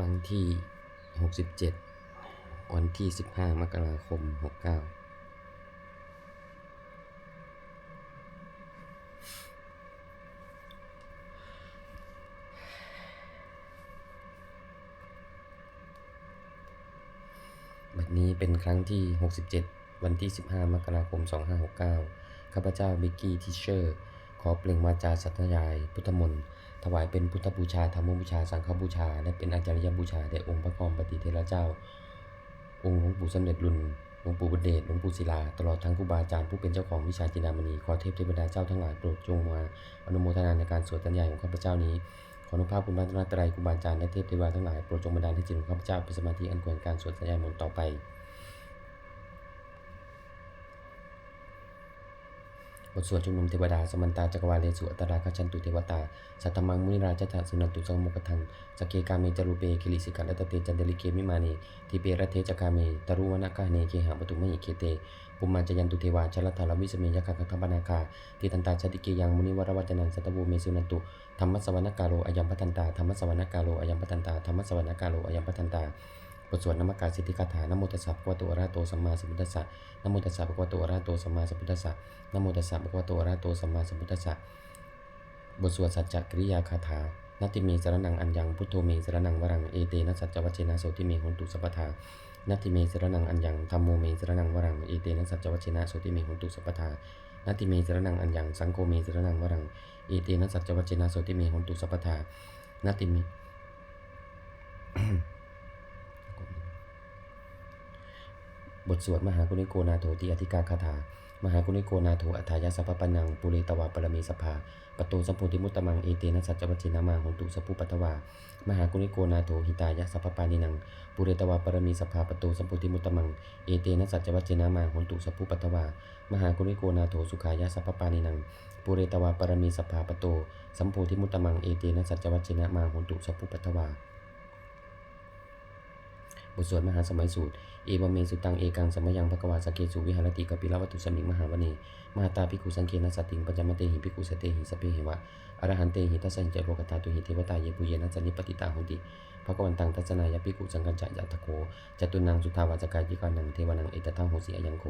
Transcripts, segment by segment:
ครั้งที่ 67 วันที่ 15 มกราคม 69บัดนี้เป็นครั้งที่ 67 วันที่ 15 มกราคม 2569 ข้าพเจ้าบิกกี้ทิเชอร์ ขอเปล่งวาจาสัตยาย พุทธมนต์ ถวายเป็นพุทธบูชาธรรมบูชา สังฆบูชา และเป็นอาจารยบูชาแด่องค์พระพรหมปฏิเทระเจ้า องค์หลวงปู่สำเร็จรุ่นหลวงปู่บุญเดชหลวงปู่ศิลา ตลอดทั้งครูบาอาจารย์ผู้เป็นเจ้าของวิชาจินามณี ขอเทพเทวดาเจ้าทั้งหลายโปรดจงมาอนุโมทนาในการสวดสัญญาของข้าพเจ้านี้ ขออนุภาพคุณพระรัตนตรัยครูบาอาจารย์และเทพเทวดาทั้งหลายโปรดจงบันดาลให้จิตของข้าพเจ้าเป็นสมาธิอันควรการสวดสัญญามนต์ต่อไป บทสวดชุมนุมเทวดาสมันตาจักรวาเลสุอัตราคชันตุเทวตา สัทธมังมุนิราชตะสุนันตุสังมุกทังสกเกกาเมจารุเปคิลิสิกันตตเตจันเดลิเกมิมาเนทิเประเทจกาเมตรุวนาคาเนเคหาปตุมหิเคเตปุมาจยันตุเทวาชลธารวิสเมยคัคคัมปนาคาทิตันตาชติเกยังมุนิวรวัจนังสัตบูเมสุนันตุธรรมสวรรคาโลอายัมปตันตาธรรมสวรรคาโลอายัมปตันตาธรรมสวรรคาโลอายัมปตันตา บทสวดนมักการสิทธิคาถานโมตัสสะภะคะวะโตอะระหะโตสัมมาสัมพุทธัสสะนโมตัสสะภะคะวะโตอะระหะโตสัมมาสัมพุทธัสสะนโมตัสสะภะคะวะโตอะระหะโตสัมมาสัมพุทธัสสะบทสวดสัจจกริยาคาถานาติเมสรนังอัญญังพุทโธเมสรนังวรังเอเตนะสัจจวัชเชนะโสติเมหนตุสัพพทานาติเมสรนังอัญญังธัมโมเมสรนังวรังเอเตนะสัจจวัชเชนะโสติเมหนตุสัพพทานาติเมสรนังอัญญังสังโฆเมสรนังวรังเอเตนะสัจจวัชเชนะโสติเมหนตุสัพพทานาติเม บทสวดมหากุณิโกนาโถติอธิกาคาถามหากุณิโกนาโถอัฏฐายาสัพปนังปุเรตวาปรมีสภาปโตสัมโพธิมุตตมังเอเตนะสัจจวัชินามาหุนตุสัพพุปัตวามหากุณิโกนาโถหิตายะสัพปานินังปุเรตวาปรมีสภาปโตสัมโพธิมุตตมังเอเตนะสัจจวัชินามาหุนตุสัพพุปัตวามหากุณิโกนาโถสุขายะสัพปานินังปุเรตวาปรมีสภาปโตสัมโพธิมุตตมังเอเตนะสัจจวัชินามาหุนตุสัพพุปัตตวา บทสวดมหาสมัยสูตร เอวเมสุตังเอกังสมยังภกวาสเกสุวิหารติกปิลวัตุสมิงมหาวเน มหาตาภิกขุสังเกนะสติงปัญจมเตหิภิกขุสเตหิสเปหิวะอรหันเตหิทัสสัญจโลกตาตุหิเทวตาเยปุเยนะจนิปติตาหุติภควันตังทัศนายภิกขุสังกัญจะยัตโกจตุนังสุทาวาจกายิกานังเทวนังเอตทังโหสีอยังโก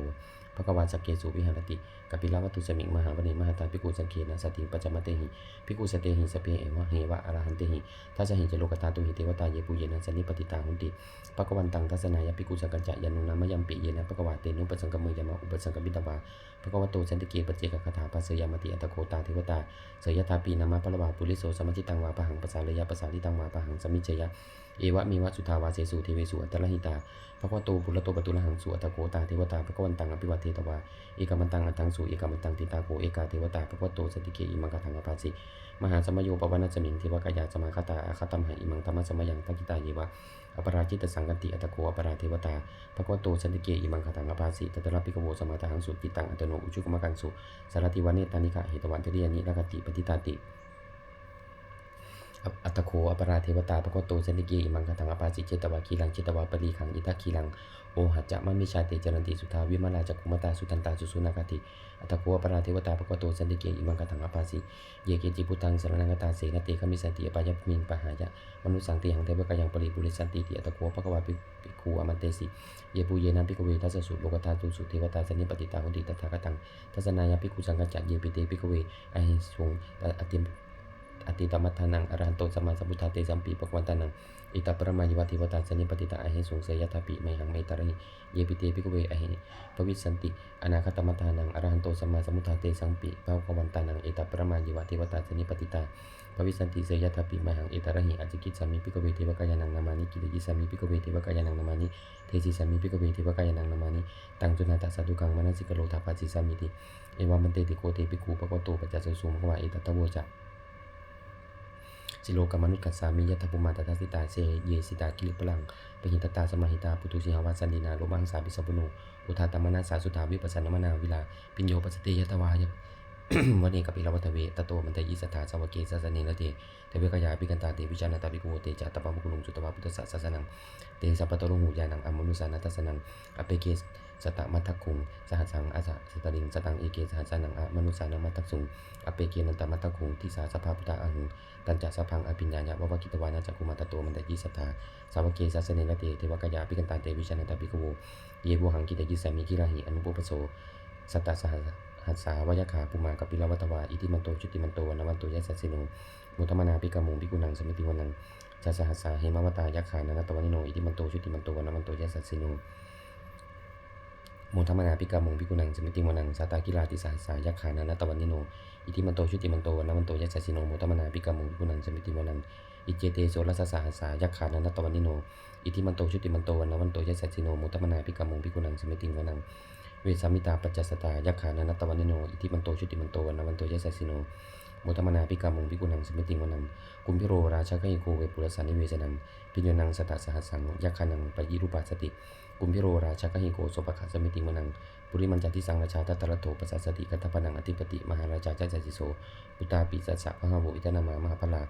ภควาสเกสุวิหารติกัปิลวัตุสมิงมหาวเนมหาตาภิกขุสังเกนะสติงปัญจมเตหิภิกขุสเตหิสเปหิวะเหวะอรหันเตหิทัสหิจโลกตาตุหิเทวตาเยปุเยนะจนิปติตาหุติปะกวันตังทัศนายภิกขุสังกัจจยันุนามยมปิเยนะปะกวาเตนุปสังกมือยามะอุปสังกบิตวาปะกวโตสนติเกปเจกคาถาปัสสยามติอัตโกตาเทวตาเสยทาปีนามะปะละวาปุริโสสมัจิตังวาปะหังปัสาเลยะปัสาลิตังวาปะหังสมิเจยะ เอวะมีวะสุทาวาเสสุเทเวสุอัตตะหิตาปะกวโตปุระโตปตุละหังสุอัตโกตาเทวตาปะกวันตังอภิวัตเทตวาเอกมันตังอัตตังสุเอกมันตังติตาโกเอกาเทวตาปะกวโตสติเกอิมังกทังอภาสิมหาสมโยปวนาสมิงเทวกายาสมาคตาอาคตัมหะอิมังธรรมสมยังทักิตาเยวะอปราจิตสังกติอัตโกอปราเทวตาภควโตสันติเกอิมังคตังอภาสิตตระปิกโวสมาตาหังสุติตังอัตโนอุชุกมกังสุสารติวันเนตานิกะเหตวันเทเรียนิรกติปฏิตาติ อัตโคอปราเทวตาภควโตสันติเกอิมังคตังอภาสิเจตวาคีลังเจตวาปรีขังอิทักคีลังโอหัจจะมัมมิชาเตจรันติสุทาวิมาลาจักขุมตาสุตันตาสุสุนากติอัตโคอปราเทวตาภควโตสันติเกอิมังคตังอภาสิเยเกจิพุตังสรนังกตาเสนเตขมิสันติอปายมิงปะหายะมนุสังติหังเทวกายังปริปุริสันติติอัตโกภควาปิปิคูอมันเตสิเยปูเยนะปิกเวทัสสุโลกตาตุสุเทวตาสนิปติตาหุติตถาคตังทัศนายาปิกุสังกัจจะเยปิเตปิกเวอหิสงอติ อติตมัทธานังอรหันโตสมาสัมพุทธาเตสัมปีปกวันตานัง อิตาปรมายวะเทวตาสนิปติตาอหิสงเสยทัปิไมหังไมตรหิเยปิเตปิกเวอหิปวิสันติอนาคตมัทธานังอรหันโตสมาสัมพุทธาเตสัมปีปกวันตานังอิตาปรมายวะเทวตาสนิปติตาภวิสันติเสยทัปิไมหังเอตระหิอจิกิจสามิปิกเวเทวกายานังนามานิกิริกิสามิปิกเวเทวกายานังนามานิเทสิสามิปิกเวเทวกายานังนามานิตังจุนาตสัตุกังมนสิกโลทาปัสสิสามิติเอวามันเตติโกเตปิกูปะโกโตปัจจสุสุมภวะเอตตะโวจะ สิโลกมนุกัสสามิยัตถปุมาตตาสิตาเสเยสิตากิริปลังปหิตตาสมาหิตาปุตุสิหวาสันดินาโลมังสาปิสัพพุโนอุทาตมนาสาสุทาวิปัสสนมนาวิลาปิญโยปัสสติยตวายะวันนี้กับปิลวัตเวตโตมันเตยิสถาสวเกสัสเนละเตเทเวกายาปิกันตาเตวิจานาตาปิโกเตจาตปะมุกุลุงจุตวาพุทธสัสสนังเตสัพพะตโลหูยานังอมนุสานัตสนังอเปเกส สตมัทคุง สหัสสังอาสะสตลิง สตังเอเกสหัสสนังอะมนุสานังมัทสุงอเปเกนันตมัทคุงทิสาสภาพุตตาอังตันจัสพังอภิญญาญะวะวกิตวานะจักกุมาตโตมันตะยิสัทธาสาวกเกสัสเนละเตเทวกายาปิกันตาเตวิชานันตปิกโวเยบุหังกิตยิสามิกิราหิอนุปปโสสัตตสหัสหัสสาวยขาปุมากับปิลวัตวาอิติมันโตจุติมันโตวันวันโตยะสัสสิโนมุตมนาปิกามุงปิกุนังสมิติวันังจัสหัสสาเหมวตายะขานันตวันิโนอิติมันโตชุติมันโตวันวันโตยะสัสสิโน โมทัมนาปิกามงปิกุนังสมิติมนังสาตากิลาติสหัสายักขานานาตวันนิโน อิทิมันโตชุติมันโตวันมันโตยัสสิโนโมทัมนาปิกามงปิกุนังสมิติมนัง อิเจเตโสรัสสาหัสายักขานานาตวันนิโน อิทิมันโตชุติมันโตวันมันโตยัสสิโนโมทัมนาปิกามงปิกุนังสมิติมนัง เวสามิตาปัจจสตายักขานานาตวันนิโน อิทิมันโตชุติมันโตวันมันโตยัสสิโนโมทัมนาปิกามงปิกุนังสมิติมนัง กุมพิโรราชกหิโกเวปุรสานิเวสนังปิญญนังสตสหัสสังยักขานังปยิรูปาสติ กุมพิโรราชกหิโกโสปะขะสมิติมนังปุริมันจัติสังราชาตัตตระโตปัสสสติกัตถปนังอธิปติ มหาราชาจัจจิโสปุตตาปิสัสสะพะหะโวอิตนามามหาพลา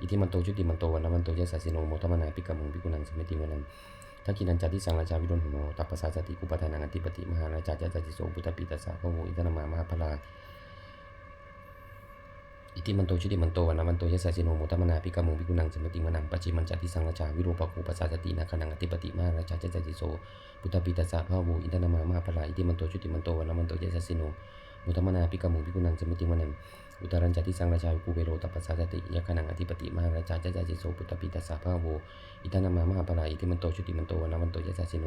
อิทิมันโตชุติมันโตวันมันโตยะสัสสิโนโมทมนาปิกามุงปิกุนังสมิติวันนังทักกินันจัติสังราชาวิโรหโนตัปปสสสติกุปทานังอธิปติ มหาราชาจัจจิโสปุตตาปิตัสสะพะโวอิตนามามหาพลา อิติมันโตชุติมันโตวันมันโตยะสัสสิโนโมทมนาปิกามุงปิกุนังสมิติวันนังปัจจิมันจัติสังราชาวิโรปกูปัสสสตินาคนังอธิปติมาราชาจัจจิโสพุทธปิตัสสะพะวูอินทนามามหาพลาอิติมันโตชุติมันโตวนละมันโตเยสัสสิโนมุตมนาปิกามุงปิกุนังสมิติวันังอุตรัญจติสังราชาภูเวโรตัปปัสสะสติยะขนังอธิปติมาราชาเจจจิโสพุทธปิตัสสะพะวูอินทนามามหาพลาอิติมันโตชุติมันโตวนละมันโตเยสัสสิโน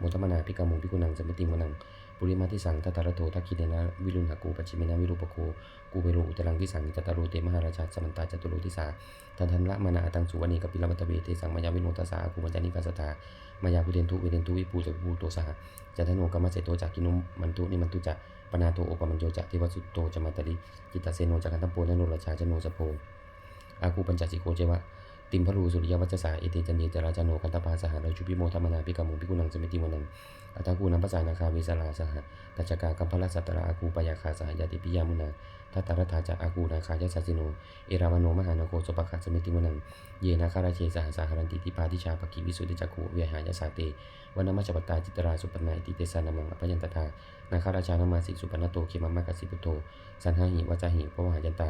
มุตมนาปิกามุปิกุนังสมติวันัง ปุริมาทิสังทัตตระโตทักขิเนนะวิรุณหกูปัจฉิเมนะวิรูปโคกูเวโรอุตรังทิสังนิตตโรเตมหาราชาสมันตาจตุโรทิสาทันทันละมานาตังสุวรรณีกับปิลวัตเวเตสังมายาวิโนตสากูมัญจานิกัสสตามายาภูเรนทุเวเรนทุวิปูจะภูโตสหจัตโนกรรมเสโตจากกินุมันตุนิมันตุจะปนาโตโอปมันโยจะเทวสุตโตจะมาตริจิตตเสโนจากกันตัมโปนโนราชาจโนสโพอาคูปัญจสิโกเจวะ ติมพรูสุริยวัจสาเอเตจันเยจราจโนกันตปาสหราชุปิโมธรรมนาปิกามุปิกุนังสมิติมนังอัตากูนัมปสานาคาเวสลาสหตัจกากัมพลสัตตระอากูปยาคาสหยาติปิยามุนาทัตตรธาจะอากูนาคายสัสิโน เอรามโนมหานโคสปะขะสมิติมนัง เยนาคาราเชสหสาหรันติทิปาทิชาปกิวิสุทธิจักขุเวหายาสาเตวันมัจจปตาจิตราสุปนาอิติเตสานามังอภยันตถา นาคาราชานามาสิสุปนโตเขมามะกัสสิปุโตสันหาหิวาจาหิปวหายันตา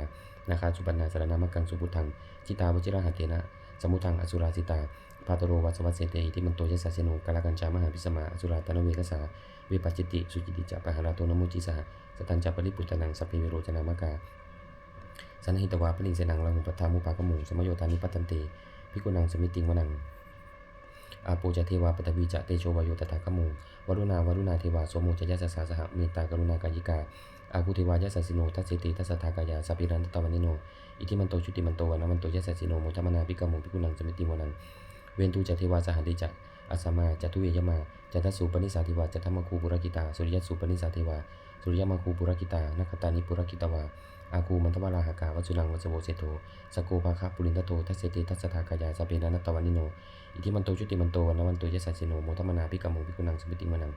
นาคาสุปนาสารนามกังสุพุทังจิตาวจิราหเตนะสมุทังอสุราสิตาพาตโรวัสวัสเสเตอิติมันโตยสัสสิโนกาลกัญจามหาพิสมาอสุราตนเวกสาวิปัจจิติสุจิติจะปะหาราโตนมุจิสหสตัญจะปริปุตนังสัพเพเวโรจนามกาสันหิตวาปริเสนังลังหุปทามุปากมุสมโยตานิปัตตันเตพิกุนังสมิติงวนังอาโปจะเทวาปตวีจะเตโชวายุตถาคมู วรุณาวรุณาเทวาโสโมจะยะสสาสหเมตตากรุณากายิกาอากุเทวายะสัสสิโนทัสเสติทัสสทากายาสัพพิรันตตวันิโน อิทิมันโตชุติมันโตวันมันโตยะสัสสิโนโมทัมนาปิกามุปิกุนังสมิติวนัง เวนตูจะเทวาสหันติจะอาสมาจะทุเยยมาจะทัสสุปนิสาเทวาจะธรรมคูปุรกิตาสุริยสุปนิสาเทวาสุริยมาคูปุรกิตานักตานิปุรกิตวา อากูมันทวาราหากาวัจุลังวัจโวเสโตสโกภาคะปุรินทโตทัสเสติทัสสทากายาสเพนันตวันนิโน อิทิมันโตชุติมันโตวันวันโตยะสัสสิโนโมทมนาปิกามุปิกุนังสมิติมนัง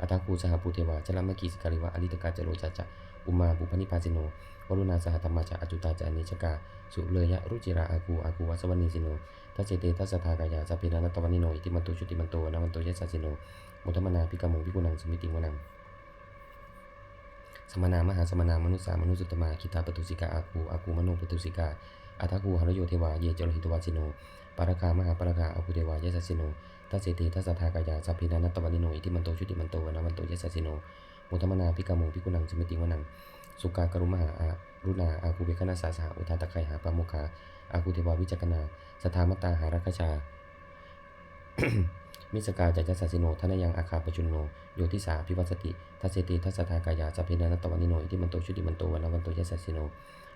อัตาคูสหภูเทวาจลามกีสการิวะอริตกาจโรจัจจะอุมาบุพนิพาสิโนวรุณาสหธรรมาจะอจุตาจานิชกา สุเลยะรุจิราอากูอากูวัสวนีสิโนทัสเสเตทัสสทากายาสเพนันตวันนิโน อิทิมันโตชุติมันโตวันวันโตยะสัสสิโนโมทมนาปิกามุปิกุนังสมิติมนัง สมนามหาสมนามนุษย์สามนุษย์สุตมาคิตาปตุสิกาอากูอากูมโนปตุสิกาอัทากูหรโยเทวาเยจรหิตวาสิโนปารคามหาปารคาอากูเทวายะสัสิโนทัสเสติทัสสทากายาสัพพินานัตตวันิโนอิทิมันโตชุติมันโตวันวันโตยะสัสิโนมุตมนาพิกามุพิกุนังสมิติวนังสุกากรุมหาอารุณาอากูเบคณาสาสหอุทาตะไคหาปามุขาอากูเทวาวิจักนาสทามตาหารักชา มิสกาจัจจสัสสิโนทนยังอาคาปจุนโนโยทิสาพิวัสติทัสเสติทัสทากายาสัพเพนานตวันิโนอิทิมันโตชุติมันโตวันวันโตยะสัสสิโน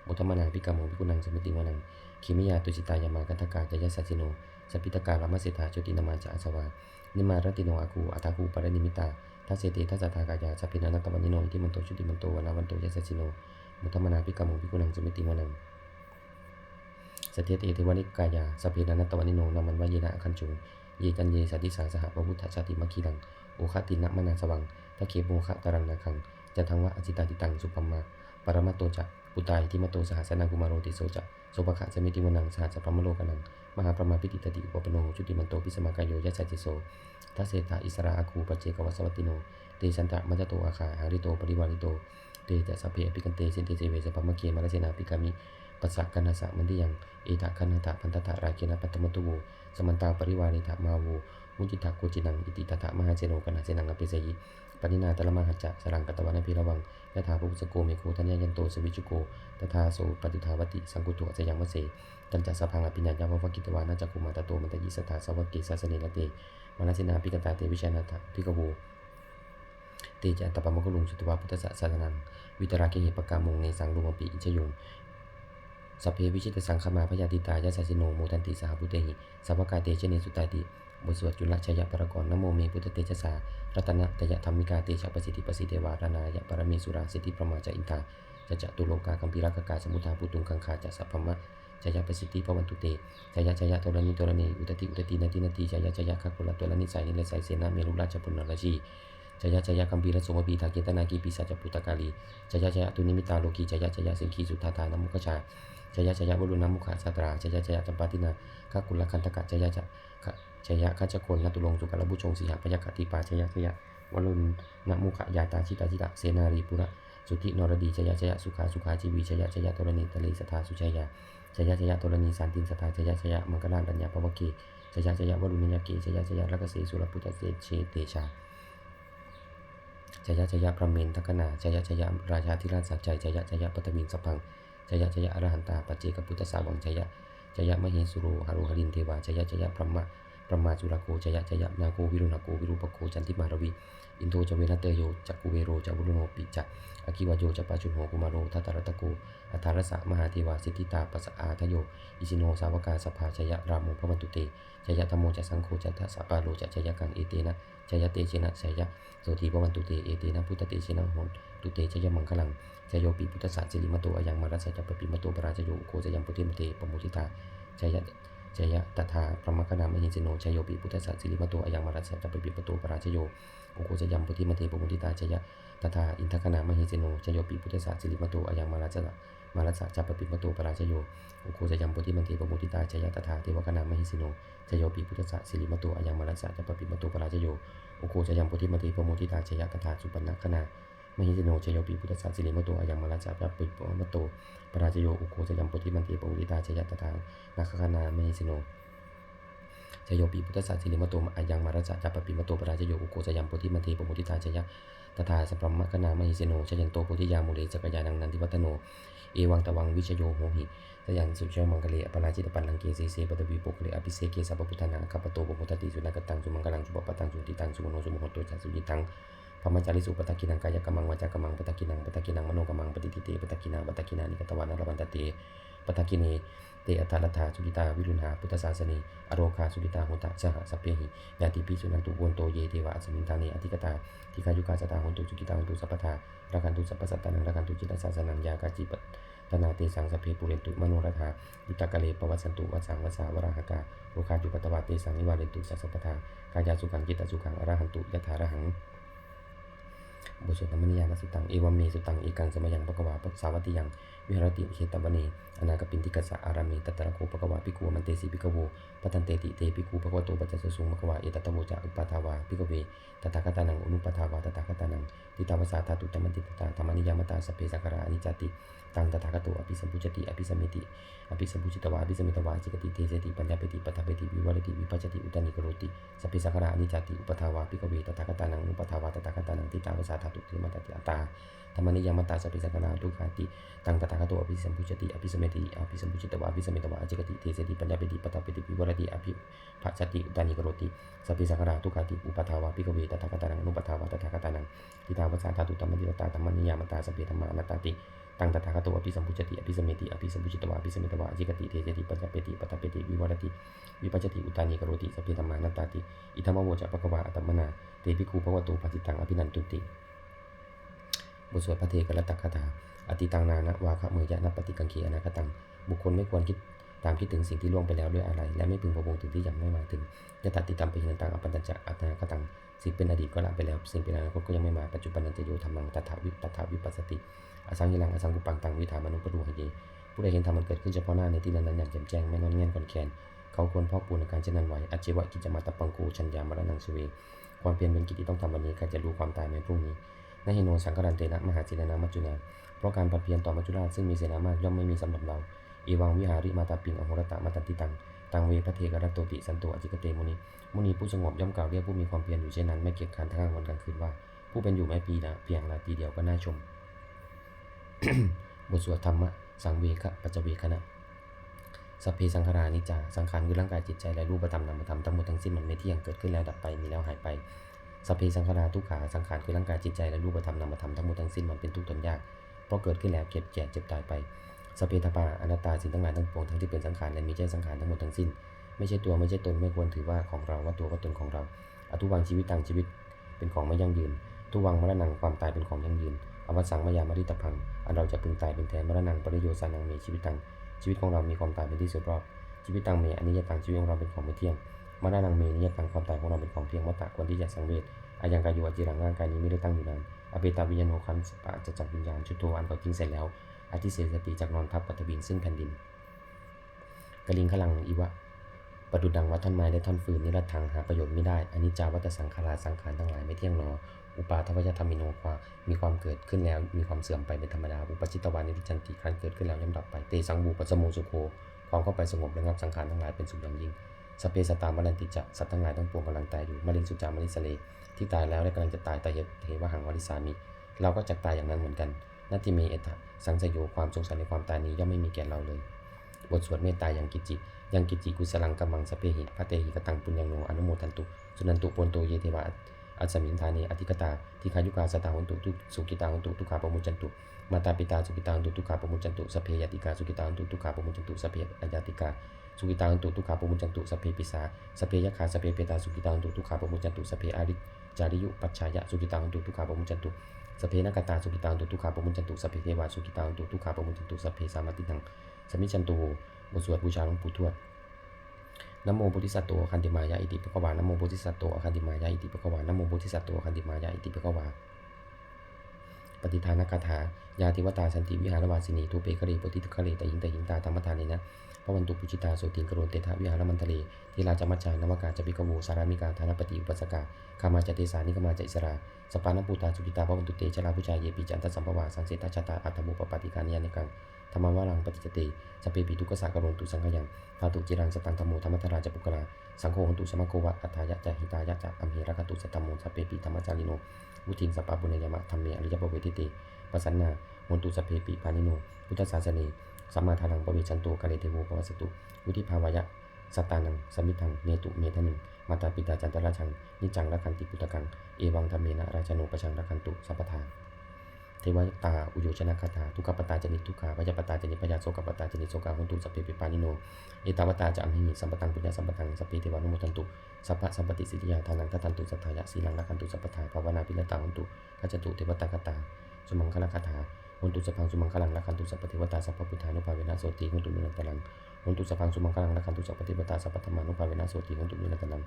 มุตมนาพิกามุพิกุนังสมิติวนังคิมิยาตุจิตายามากันทกาจัจจสัสสิโนสปิตการามเสถาจุตินามาจาสวานิมารติโนอากูอัตากูปะนิมิตาทัสเสติทัสทากายาสัพเพนานตวันิโนอิทิมันโตชุติมันโตวันวันโตยะสัสสิโนมุตมนาพิกามุพิกุนังสมิติวนังสเทเตเทวานิกายาสพเพนันตวันิโนนามันวายนะคันจุง เยจันเยสัตติสาสหปพุทธชาติมัคคีดังโอคตินะมนาสวังทะเคโมคะตรังนาคังจันทังวะอจิตาติตังสุปัมมาปรมาโตจะปุตายทิมโตสหสนังกุมารโรติโสจะโสภคะสมิติวนังสหัสพรหมโลกนังมหาประมาปิติตติอุปปโนจุติมันโตปิสมากายโยยัสสจิโสทัสเสตาอิสราอาคูปเจกวัสวัตติโนเตชันตะมัจโตอาคาหาริโตปริวาริโตเตจะสัพเพอภิกันเตสินเตเสเวสปะมะเกมะรเสนาปิกามิ ปัสสะกันนาสะมันติยังเอตะคันนาตะพันตตะราเกนะปัตตมตุโวสมันตาปริวานิตะมาโวมุจิตะโกจินังอิติตถะมหาเจโนกนาเสนังอภิเสยิปณินาตละมหัจจะสรังกตวะนพิระวังยะถาภุสโกเมโคทัญญยันโตสวิจุโกตถาโสปฏิทาวติสังกุโตจะยังมะเสตันจัสะพังอภิญญาวะวะกิตวานาจักกุมาตโตมันตยิสตาสวกเกสสเนละเตมานัสสินาปิกตาเตวิชานาถพิกโวเตจะอัตตปะมะกุลุงสุตวาพุทธะสารนังวิตราเกหิปกามุงเนสังลุงอปิอิชยุง สัพเพวิชิตสังขมาพยาติตายาสสิโนโมทันติสหพุเตหิสัพพกาเตชเนสุตาติบทสวดจุลชยปรกรนโมเมพุทธเตชะสารัตนะตยธรรมิกาเตชะปสิทธิปสิเทวารานายะปรเมสุราสิทธิประมาจอินทาจะจะตุโลกาคัมพิรักกาสมุทาปุตุงคังคาจะสัพพมะจยะปสิทธิปวันตุเตจยะจยโตรณิโตรณีอุตติอุตตินาตินาติจยะจยคักกุลตัวลนิสัยนิเลสัยเสนาเมรุราชปุณณราชีจยะจยะคัมภีรสมปีทาเกตนากีปิสัจปุตตกาลีจยะจยะตุนิมิตาโลกีจยะจยะสิงคีสุทธาทานมุขชา จยะจยะวรุณมุขสตราจยะจยะจำปาตินาคักกุลคันตกะจยะจจยะคัจโคนนตุลงสุกลบุชงสีหพยกติปาจยะจยะวรุณนมุขยาตาชิตาจิตะเสนารีปุระสุตินรดีจยะจยะสุขาสุขาจีวีจยะจยะตรณีทะเลสทาสุชยาจยะจยะตรณีสันตินสทาจยะจยะมังคลาดัญญาปวเกจยะจยะวรุณยเกจยะจยะรักเสสุรพุทธเสเชเตชาจยะจยะพระเมนทักนาจยะจยะราชาธิราชสัจใจจยะจยะปฐมินสพัง จยะจยะอรหันตาปัจเจกพุทธสาวังจยะจยะมเหสุโรหารุหรินเทวาจยะจยะพรหมะพรหมาจุลโกจยะจยะนาโกวิรุณโกวิรูปโกจันติมารวีอินโทจเวนัตเตโยจักกุเวโรจวุรุโนปิจักอคิวาโยจัปาจุนโหกุมารโรทัตตรตะโก อัทารสะมหาเทวาสิทธิตาปัสสอาทโย อิสิโนสาวกาสภาจยะรามโมพระวันตุเตจยะธรรมโมจสังโฆจทัสสปาโลจจยะกังเอเตนะจยะเตเชนะจยะโสทีพวันตุเตเอเตนะพุทธเตชนังโหนตุเตชยะมังคลังชยโยปีพุทธศาสสิริมโตอายังมารัสจัปปิมโตปราชโยโคจะยังพุทิมเตปมุทิตาชยะชยะตถาพระมคณามหินสิโนชยโยปีพุทธศาสสิริมโตอายังมารัสจัปปิมโตปราชโยโคจะยังพุทิมเตปมุทิตาชยะตถาอินทคณามหินสิโนชยโยปีพุทธศาสสิริมโตอายังมารัส มารัสจัปปิมโตปราชโยโคจยังพุทธิมันเตปมุทิตาชยตถาเทวคณามหิสิโนชโยปีพุทธศาสสิริมโตอายังมารัสจัปปิมโตปราชโยโอโคจยังพุทธิมติปโมทิตาชยตถาสุปันนคณามหิจโนชโยปีพุทธศาสิริมโตอายังมาราชาพระปิปมโตปราชโยอุโคจยังพุทธิมันติปโมทิตาชยตถานาคคณามหิจโนชโยปีพุทธศาสิริมโตอายังมาราชาจัปปิมโตปราชโยอุโคจยังพุทธิมันติปโมทิตาชย ตถาสัพพมคณามหิจโนชยันโตโพธิยามุเลสกยานังนันทิวัตโน เอวังตวังวิชโยโหหิสยันสุชมังคเลอปราจิตปันลังเกสีเสปตวีปุกเลอภิเสเกสัพพุทธานังคัปโตปมุตติสุนักตังสุมังคลังสุปปตังสุติตังสุโนสุโมโหโตจัสุจิตังพรหมจาริสุปตะกินังกายกรรมังวาจากรรมังปตะกินังปตะกินังมโนกรรมังปฏิทิเตปตะกินังปตะกินานิกตวานารวันตเต ปตะกินีเตอัตตาลัทธาสุกิตาวิรุณหาพุทธศาสนีอโรคาสุกิตาหุตะสหสัพเพหิยาติปิสุนันตุวนโตเยเทวะอสมินทานีอธิกตาทิกายุกาสตาหุนตุสุกิตาหุนตุสัพพทารักันตุสัพพสัตตานังรักันตุจิตตศาสนังยากาจิปตนาเตสังสเพปุเรนตุมโนรธายุตตะกะเลปวัสสันตุวัสสังวัสสาวราหกาโลคาจุปตวาเตสังนิวาเรนตุสัสสะปทากายาสุขังจิตตสุขังอรหันตุยะถารหัง บุษธรรมนิยามสุตัง เอวเมสุตังเอกังสมยังปะกวาปสาวัติยัง วิหรติเชตวเนอนาคปินติกัสสะอารามีตัตระโคปะกวาปิกูมันเตสีปิกโวปัตันเตติเตปิกูปะกวโตปัจจสสุงมะกวาเอตัตตโวจะอุปาทาวาปิกเวตถาคตานังอนุปทาวาตถาคตานังทิตาวสาธาตุตมันติตตาธรรมนิยามตาสเพสักระอนิจติตังตถาคโตอภิสัมพุจติอภิสัมมิติอภิสัมพุจิตวาอภิสัมมิตวาจิกติเทเสติปัญญาเปติปัฏฐเปติวิวัรติวิปัจจติอุตานิกโรติสเพสักระอนิจติอุปทาวาปิกเวตถาคตานังอนุปทาวาตถาคตานังทิตาวสาธาตุติมัตติอัตตาธรรมนิยามตาสพเพสังฆนาทุกขาติตังตถาคตอภิสัมพุจติอภิสมเมติอภิสมพุจตวาอภิสมเมตวาอจิกติเทเสติปัญญาเปติปัตตเปติวิวรติอภิภัจติอุตานิกรติสพเพสังฆนาทุกขาติอุปทาวาปิกเวตถาคตานังอนุปทาวาตถาคตานังทิตาวสาธาตุตมัติตาธรรมนิยามตาสพเพธรรมานัตติตังตถาคตโตอภิสัมพุจติอภิสมเมติอภิสมพุจิตวาอภิสมเมตวาอจิกติเทเสติปัญญาเปติปัตตเปติวิวรติวิปัจจติอุตานิกโรติสพเพธรรมานัตติอิทัมมโวจะปะกวาอัตมนาเตปิคูภวโตปฏิตังอภินันตุติ บทสวดพระเทกรตักคาถา อติตังนานะวาคะเมยะนัปปฏิกังคีอนาคตัง บุคคลไม่ควรคิดตามคิดถึงสิ่งที่ล่วงไปแล้วด้วยอะไร และไม่พึงพะวงถึงที่ยังไม่มาถึงยะตัดติตัมปิหินันตังอปันตจะอัตนาคตัง สิ่งเป็นอดีตก็ละไปแล้ว สิ่งเป็นอนาคตก็ยังไม่มา ปัจจุบันนันจะโยธรรมังตถาวิปัฏฐาวิปัสสติ อสังยิลังอสังกุปังตังวิธามนุปรูหเย ผู้ใดเห็นธรรมมันเกิดขึ้นเฉพาะหน้าในที่นั้นนั้นอย่างแจ่มแจ้งไม่นอนเงียนก่อนแคนเขาควรพอกปูนในการเช่นนั้นไว้อจเจวะกิจมาตปังกูชัญญามรณังสเวความเพียรเป็นกิจที่ต้องทำวันนี้ใครจะรู้ความตายในพรุ่งนี้ นหิโนสังกรันเตนะมหาเจนนามัจจุนาเพราะการผัดเพียรต่อมัจจุราชซึ่งมีเสนามากย่อมไม่มีสำหรับเราอีวังวิหาริมาตาปิงอโหรตะมาตันติตังตังเวพระเทกรัตโตติสันโตอจิกเตมุนีมุนีผู้สงบย่อมกล่าวเรียกผู้มีความเพียรอยู่เช่นนั้นไม่เกียจค้านทั้งกลางวันกลางคืนว่า ผู้เป็นอยู่ไม่ปีนะเพียงนาทีเดียวก็น่าชมบทสวดธรรมะสังเวคะปัจเวคนะสัพเพสังขารานิจจาสังขารคือร่างกายจิตใจและรูปธรรมนามธรรมทั้งหมดทั้งสิ้นมันไม่เที่ยงเกิดขึ้นแล้วดับไปมีแล้วหายไป สพเพสังขารทุกขาสังขารคือร่างกายจิตใจและรูปธรรมนามธรรมทั้งหมดทั้งสิ้นมันเป็นทุกข์ทนยากเพราะเกิดขึ้นแล้วเก็บแก่เจ็บตายไปสเพทปาอนัตตาสิ่งทั้งหลายทั้งปวงทั้งที่เป็นสังขารและมีใจสังขารทั้งหมดทั้งสิ้น ไม่ใช่ตัวไม่ใช่ตนไม่ควรถือว่าของเราว่าตัวก็ตนของเราอทุวังชีวิตต่างชีวิต เป็นของไม่ยั่งยืน ทุวังมรณังความตายเป็นของยั่งยืนอวสังมายามริตพังอันเราจะพึงตายเป็นแทนมรณังปริโยสานังเมชีวิตตังชีวิตของเรามีความตายเป็นที่สุดรอบชีวิตตังเมอนิยตังชีวิตของเราเป็นของไม่เที่ยง มรณังเมนิยตังความตายของเราเป็นของเที่ยงวัตตะควรที่จะสังเวชอายังกายโยอจิรังร่างกายนี้ไม่ได้ตั้งอยู่นานอเปตาวิญญาณโนคันสปะจะจักวิญญาณชุดโทอันเขาทิ้งเสร็จแล้วอธิเสสติจากนอนทับปัตบินซึ่งแผ่นดินกลิงขลังอีวะประดุดดังว่าท่อนไม้และท่อนฟืนนิรัตถังหาประโยชน์ไม่ได้อนิจจาวัตสังขาราสังขารทั้งหลายไม่เที่ยงหนอ อุปาทวยธรรมิโนความีความเกิดขึ้นแล้วมีความเสื่อมไปเป็นธรรมดา อุปจิตตวานิพิจันติครั้นเกิดขึ้นแล้วย่อมดับไป เตสังบูปสโมสุโค ความเข้าไปสงบระงับสังขารทั้งหลายเป็นสุขอย่างยิ่ง สเปสตามรันติจะสัตว์ทั้งหลายทั้งปวงกำลังตายอยู่มะเร็งสุจามะลิสเลที่ตายแล้วและกำลังจะตายตายเทวหังวริสามิ เราก็จะตายอย่างนั้นเหมือนกันนาทิเมเอตะสังสยโยความสงสัยในความตายนี้ย่อมไม่มีแก่เราเลย บทสวดเมตตายังกิจิ ยังกิจิกุสลังกัมมังสเพหิพระเตหิกตังปุญญังโนอนุโมทันตุ สุนันตุปนโตเยเทวะ สสมินทานีอธิกตาทิคายุกาสตาหุนตุทุสุกิตาหุนตุทุขาปมุจันตุมาตาปิตาสุกิตาหุนตุทุขาปมุจันตุสเพยติกาสุกิตาหุนตุทุขาปมุจันตุสเพอัญญติกาสุกิตาหุนตุทุขาปมุจันตุสพเพปิสาสเพยคาสเพเปตาสุกิตาหุนตุทุขาปมุจันตุสพเพอาริจาริยุปัจฉายะสุกิตาหุนตุทุขาปมุจันตุสพเพนกตาสุกิตาหุนตุทุขาปมุจันตุสพเพเทวาสุกิตาหุนตุทุขาปมุจันตุสพเพสามาตินังสมิจันตุบทสวดบูชาหลวงปู่ทวด นโมบุติสัตโตคันติมายะอิติปะกวานโมบุติสัตโตคันติมายะอิติปะกวานโมบุติสัตโตคันติมายะอิติปะกวาปฏิทานกถายาติวตาสันติวิหารวาสินีทูเปคะเรปุติทุกขเรตยิงตยิงตาธรรมทานีนะ พระวันตุปุจิตาโสติงกรนเตถาวิหารมันทะเลทีราจมัจจานวกาจปิกโวสารามิกาธานปฏิอุปสกาคามาจเตสานิกมาจอิสราสปานปูตาสุกิตาพระวันตุเตชลาพุจายเยปิจันตสัมภวาสังเสตชาตาอัตถบุปปฏิการิยานิกังธรรมวารังปฏิจเตสเปปิทุกขสากโรนตุสังขยังพาตุจิรังสตังธรรมโมธรรมทราจปุกลาสังโฆหนตุสมโควะอัฏายะจะหิตายะจะอัมเหระคตุสัตตมโมสเพปิธรรมจาริโนวุทิงสัปปปุญญยมะธรรมเมอริยปเวทิเตปสันนาหนตุสเพปิปานิโนพุทธศาสเน สัมมาทานังปเวชันโตกะเลเทโวปวัสสตุวุทิภาวายะสตานังสมิทังเมตุเมทนิงมาตาปิตาจันตราชัง นิจังรักขันติปุตตะกัง เอวังธรรมเมนะราชโนปชังรักขันตุสัพพทาเทวตาอุโยชนะคาถาทุกขปตาจนิทุกขาพยาปตาจนิพยาโสกปตาจนิโสกาหุนตุสัพเพปิปานิโน เอตาวตาจะอัมหิสัมปตังปุญญาสัมปตังสัพเพเทวานุโมทันตุสัพพะสัมปติสิทธิยาทานังทัตันตุสัทธายะสีลังรักขันตุสัพพทาภาวนาพิรตาหุนตุกัจจตุเทวตาคตาสมังคลคาถา หุนตุสัพพังสุมังคลังรักขันตุสัพพเทวตาสัพพพุทธานุภาเวนะโสติหุนตุนิรันตรังหุนตุสัพพังสุมังคลังรักขันตุสัพพเทวตาสัพพธรรมานุภาเวนะโสติหุนตุนิรันตรัง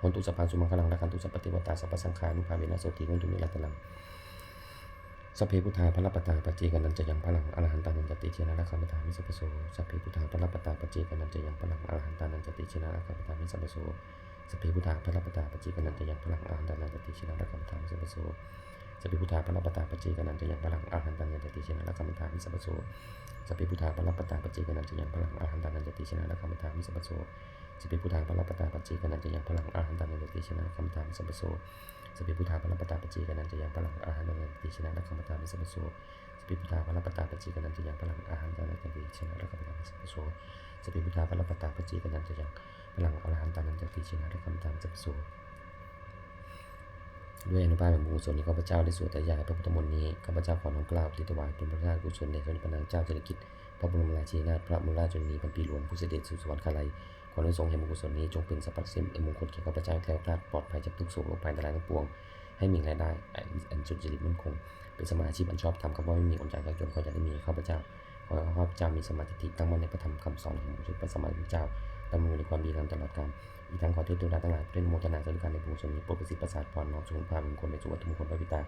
หุนตุสัพพังสุมังคลังรักขันตุสัพพเทวตาสัพพสังฆานุภาเวนะโสติหุนตุนิรันตรังสัพเพพุทธาพระปตาปเจกันันจะยังพลังอรหันตานันจติเชนะระคัมปทามิสัพโสสัพเพพุทธาพระปตาปเจกันันจะยังพลังอรหันตานันจติเชนะระคัมปทามิสัพโสสัพเพพุทธาพระปตาปเจกันันจะยังพลังอรหันตานันจติเชนะระคัมปทามิสัพโส สพเพพุทธาพระปตาปเจกนันจะยังพลังอรหันตานันจติเชนะระคัมปทามิสัพโสสพเพพุทธาพระปตาปเจกนันจะยังพลังอรหันตานันจติเชนะระคัมปทามิสัพโสสพเพพุทธาพระปตาปเจกนันจะยังพลังอรหันตานันจติเชนะระคัมปทามิสัพโสสพเปพุทธาพระปตาปจีกนันจะยังพลังอาหารนันติชนะและคำปตามิสัมปโสสพเปพุทธาพระปตาปจีกนันจะยังพลังอาหารนันติชนะและคำปตามิสัมปโสสพเปพุทธาพระปตาปจีกนันจะยังพลังอาหารนันติชนะและคำปตามิสัมปโส ด้วยอนุภาพแห่งบุญกุศลที่ข้าพเจ้าได้สวดแต่ยายพระพุทธมนต์นี้ข้าพเจ้าขอน้อมกล่าวติถวายเป็นพระราชกุศลในสมเด็จพระนางเจ้าสิริกิติ์พระบรมราชินีนาถพระบรมราชชนนีพันปีหลวงผู้เสด็จสู่สวรรคาลัยขอในทรงแห่งบุญกุศลนี้จงเป็นสัพพะสิ่งมงคลแก่ข้าพเจ้าแคล้วคลาดปลอดภัยจากทุกโศกโรคภัยทั้งหลายทั้งปวง ให้มีรายได้อันสุจริตมั่นคง เป็นสมาชีพอันชอบธรรมคำว่าไม่มีอดอยากยากจนขอจะได้มีข้าพเจ้าขอให้ข้าพเจ้ามีสมาธิตั้งมั่นในพระธรรมคำสอนของพระสมมาพุทธเจ้าดำเนินในความดีตลอดกาล อีกทั้งขอเทพตุลาทั้งหลายเพื่อนโมทนาสาธุการในบุญกุศลนี้โปรดประสิทธิ์ประสาทพรน้อมสุขภาพมงคลในสุขวัตถุมงคลพระพิตา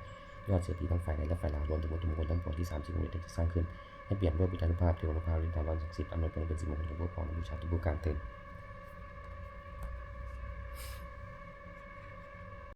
ยอดเศรษฐีทั้งฝ่ายในและฝ่ายลาวรวมถึงวัตถุมงคลทั้งปวงที่สามสิบองค์ที่จะสร้างขึ้นให้เปลี่ยนด้วยบุญธนุภาพเทวนุภาพลินทาวันศักดิ์สิทธิ์อำนวยเป็นเป็นสิริมงคลของพวกของบูชาทุกผู้การเถิด